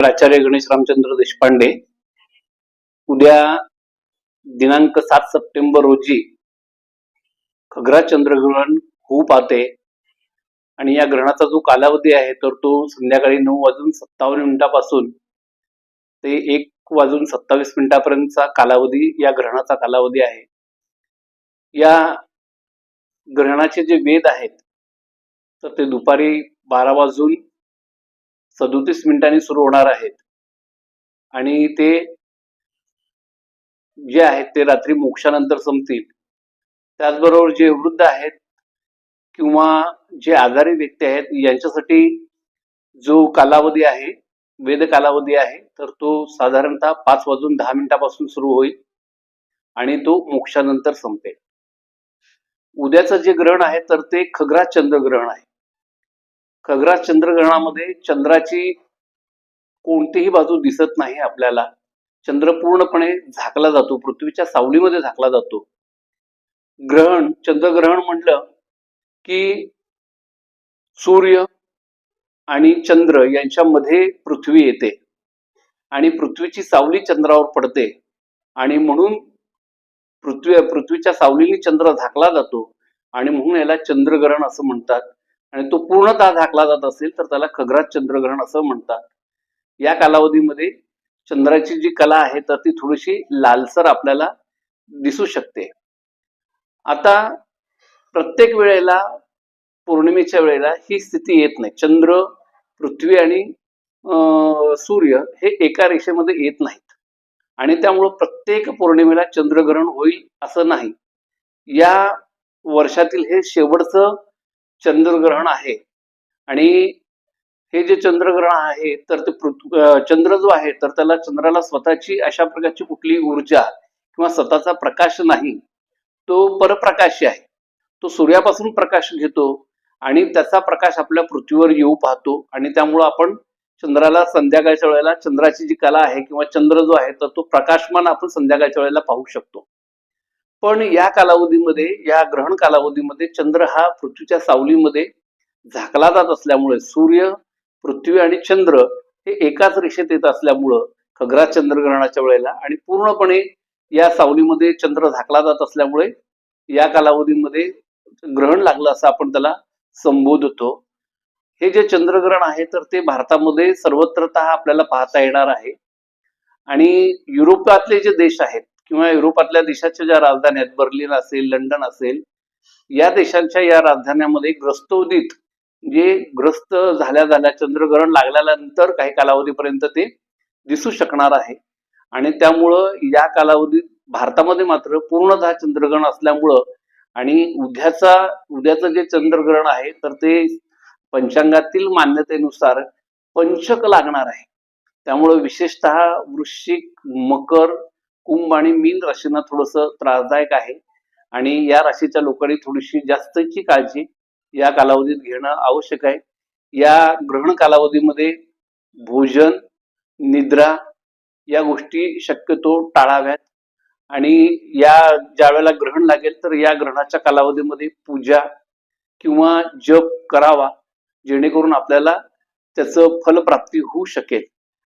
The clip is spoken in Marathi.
प्राचार्य गणेश रामचंद्र देशपांडे उद्या दिनांक सात सप्टेंबर रोजी खग्रा चंद्रग्रहण होऊ पाहते. आणि या ग्रहणाचा जो कालावधी आहे तर तो संध्याकाळी नऊ वाजून सत्तावन्न मिनिटापासून ते एक वाजून सत्तावीस मिनिटापर्यंतचा कालावधी या ग्रहणाचा कालावधी आहे. या ग्रहणाचे जे वेद आहेत तर ते दुपारी बारा वाजून सदोतीस मिनिटांनी सुरू होणार आहेत. आणि ते जे आहेत ते रात्री मोक्षानंतर संपतील. त्याचबरोबर जे वृद्ध आहेत किंवा जे आजारी व्यक्ती आहेत यांच्यासाठी जो कालावधी आहे वेद कालावधी आहे तर तो साधारणतः पाच वाजून दहा मिनिटापासून सुरू होईल आणि तो मोक्षानंतर संपेल. उद्याचं जे ग्रहण आहे तर ते खगरा चंद्र ग्रहण आहे. खग्रास चंद्रग्रहणामध्ये चंद्राची कोणतीही बाजू दिसत नाही आपल्याला. चंद्र पूर्णपणे झाकला जातो पृथ्वीच्या सावलीमध्ये झाकला जातो. ग्रहण चंद्रग्रहण म्हटलं की सूर्य आणि चंद्र यांच्यामध्ये पृथ्वी येते. आणि पृथ्वीची सावली चंद्रावर पडते. आणि म्हणून पृथ्वी पृथ्वीच्या सावलीने चंद्र झाकला जातो. आणि म्हणून याला चंद्रग्रहण असं म्हणतात. आणि तो पूर्णतः झाकला जात असेल तर त्याला खगराज चंद्रग्रहण असं म्हणतात. या कालावधीमध्ये चंद्राची जी कला आहे तर ती थोडीशी लालसर आपल्याला दिसू शकते. आता प्रत्येक वेळेला पौर्णिमेच्या वेळेला ही स्थिती येत नाही. चंद्र पृथ्वी आणि अं, सूर्य हे एका रेषेमध्ये येत नाहीत. आणि त्यामुळं प्रत्येक पौर्णिमेला चंद्रग्रहण होईल असं नाही. या वर्षातील हे शेवटचं चंद्रग्रहण आहे. आणि हे जे चंद्रग्रहण आहे तर ते पृथ्वी चंद्र जो आहे तर त्याला चंद्राला स्वतःची अशा प्रकारची कुठली ऊर्जा किंवा स्वतःचा प्रकाश नाही तो परप्रकाशी आहे. तो सूर्यापासून प्रकाश घेतो आणि त्याचा प्रकाश आपल्या पृथ्वीवर येऊ पाहतो आणि त्यामुळं आपण चंद्राला संध्याकाळच्या वेळेला चंद्राची जी कला आहे किंवा चंद्र जो आहे तर तो प्रकाशमान आपण संध्याकाळच्या वेळेला पाहू शकतो. पण या कालावधीमध्ये या ग्रहण कालावधीमध्ये चंद्र हा पृथ्वीच्या सावलीमध्ये झाकला जात असल्यामुळे सूर्य पृथ्वी आणि चंद्र हे एकाच रेषेत येत असल्यामुळं खग्रा चंद्रग्रहणाच्या वेळेला आणि पूर्णपणे या सावलीमध्ये चंद्र झाकला जात असल्यामुळे या कालावधीमध्ये ग्रहण लागलं असं आपण त्याला संबोधतो. हे जे चंद्रग्रहण आहे तर ते भारतामध्ये सर्वत्र आपल्याला पाहता येणार आहे. आणि युरोपातले जे देश आहेत किंवा युरोपातल्या देशाच्या ज्या राजधान्या आहेत बर्लिन असेल लंडन असेल या देशांच्या या राजधान्यामध्ये ग्रस्तोदित जे ग्रस्त झाल्या झाल्या चंद्रग्रहण लागल्यानंतर काही कालावधीपर्यंत ते दिसू शकणार आहे. आणि त्यामुळं या कालावधीत भारतामध्ये मात्र पूर्णतः चंद्रग्रहण असल्यामुळं आणि उद्याचा उद्याचं जे चंद्रग्रहण आहे तर ते पंचांगातील मान्यतेनुसार पंचक लागणार आहे. त्यामुळं विशेषतः वृश्चिक मकर कुंभ आणि मीन राशींना थोडस त्रासदायक आहे. आणि या राशीच्या लोकांनी थोडीशी जास्तची काळजी या कालावधीत घेणं आवश्यक आहे. या ग्रहण कालावधीमध्ये भोजन निद्रा या गोष्टी शक्यतो टाळाव्यात. आणि या ज्या वेळेला ग्रहण लागेल तर या ग्रहणाच्या कालावधीमध्ये पूजा किंवा जप करावा जेणेकरून आपल्याला त्याचं फलप्राप्ती होऊ शकेल.